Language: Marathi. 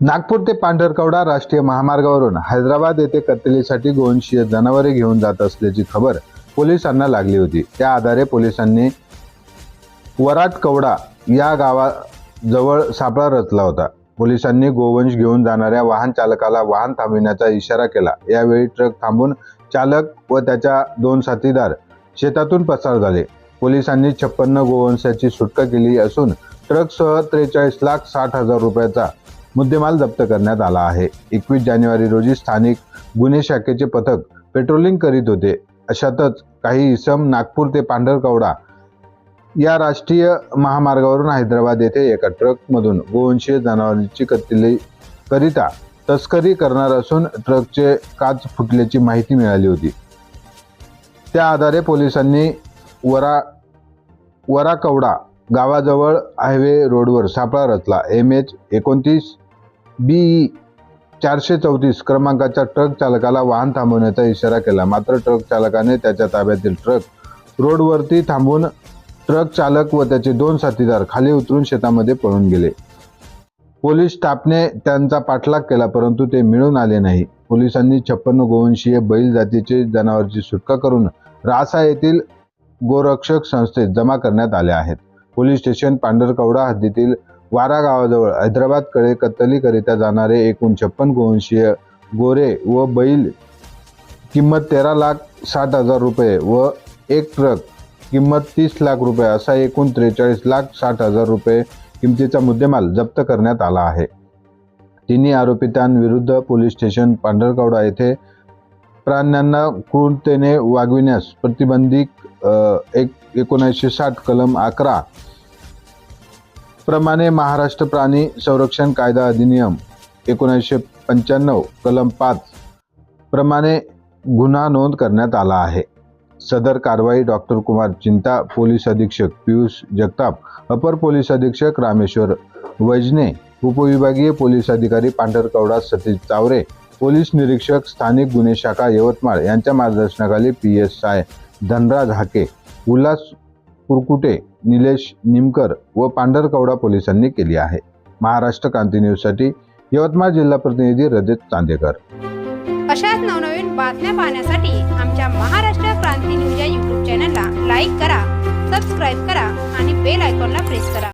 नागपूर ते पांढरकवडा राष्ट्रीय महामार्गावरून हैदराबाद येथे कत्तलीसाठी गोवंशीय जनावरे घेऊन जात असल्याची खबर पोलिसांना लागली होती. त्या आधारे पोलिसांनी वराट कवडा या गावाजवळ सापळा रचला होता. पोलिसांनी गोवंश घेऊन जाणाऱ्या वाहन चालकाला वाहन थांबविण्याचा इशारा केला. यावेळी ट्रक थांबून चालक व त्याच्या दोन साथीदार शेतातून पसार झाले. पोलिसांनी छप्पन्न गोवंशाची सुटका केली असून ट्रकसह त्रेचाळीस लाख साठ हजार रुपयाचा मुद्देमाल जप्त करण्यात आला आहे. एकवीस जानेवारी रोजी स्थानिक गुन्हे शाखेचे पथक पेट्रोलिंग करीत होते. अशातच काही इसम नागपूर ते पांढरकवडा या राष्ट्रीय महामार्गावरून हैदराबाद येथे एका ट्रकमधून गोवंशीय जनावरांची कत्तली करिता तस्करी करणार असून ट्रकचे काच फुटल्याची माहिती मिळाली होती. त्या आधारे पोलिसांनी वरा वराकवडा गावाजवळ हायवे रोडवर सापळा रचला. एम एच एकोणतीस बी चारशे चौतीस क्रमांकाच्या ट्रक चालकाला वाहन थांबवण्याचा इशारा केला. मात्र ट्रक चालकाने त्याच्या ताब्यातील ट्रक रोडवरती थांबून ट्रक चालक व त्याचे दोन साथीदार खाली उतरून शेतामध्ये पळून गेले. पोलीस स्टाफने त्यांचा पाठलाग केला परंतु ते मिळून आले नाही. पोलिसांनी छप्पन्न गोवंशीय बैल जातीचे जनावरची सुटका करून रासा येथील गोरक्षक संस्थेत जमा करण्यात आले आहेत. पोलीस स्टेशन पांढरकवडा हद्दीतील वारा गावाजवळ हैदराबादकडे कत्तलीकरिता जाणारे एकूण छप्पन गोवंशीय गोरे व बैल किंमत तेरा लाख साठ हजार रुपये व एक ट्रक किंमत तीस लाख रुपये असा एकूण त्रेचाळीस लाख साठ हजार रुपये किमतीचा मुद्देमाल जप्त करण्यात आला आहे. तिन्ही आरोपितांविरुद्ध पोलीस स्टेशन पांढरकवडा येथे प्राण्यांना क्रूरतेने वागविण्यास प्रतिबंधित एक एकोणीसशे साठ कलम अकरा. प्रमाणे महाराष्ट्र प्राणी संरक्षण कायदा अधिनियम एकोणीसशे पंच्याण्णव कलम पाच. प्रमाणे गुन्हा नोंद करण्यात आला आहे. सदर कारवाई डॉक्टर कुमार चिंता पोलीस अधीक्षक पियुष जगताप अपर पोलीस अधीक्षक रामेश्वर वैजने उपविभागीय पोलीस अधिकारी पांढरकवडा सतीश चावरे पोलीस निरीक्षक स्थानिक गुन्हे शाखा यवतमाळ यांच्या मार्गदर्शनाखाली P S I Dhanraj Hake Ulhas Kurkute Nilesh Nimkar व पांढरकवडा पोलिसांनी केली आहे. महाराष्ट्र क्रांती न्यूजसाठी यवतमाळ जिल्हा प्रतिनिधी रजत चांदेकर. अशाच नवनवीन बातम्या पाहण्यासाठी आमच्या महाराष्ट्र क्रांती न्यूज या यूट्यूब चॅनलला लाईक करा सबस्क्राईब करा आणि बेल आयकॉनला प्रेस करा.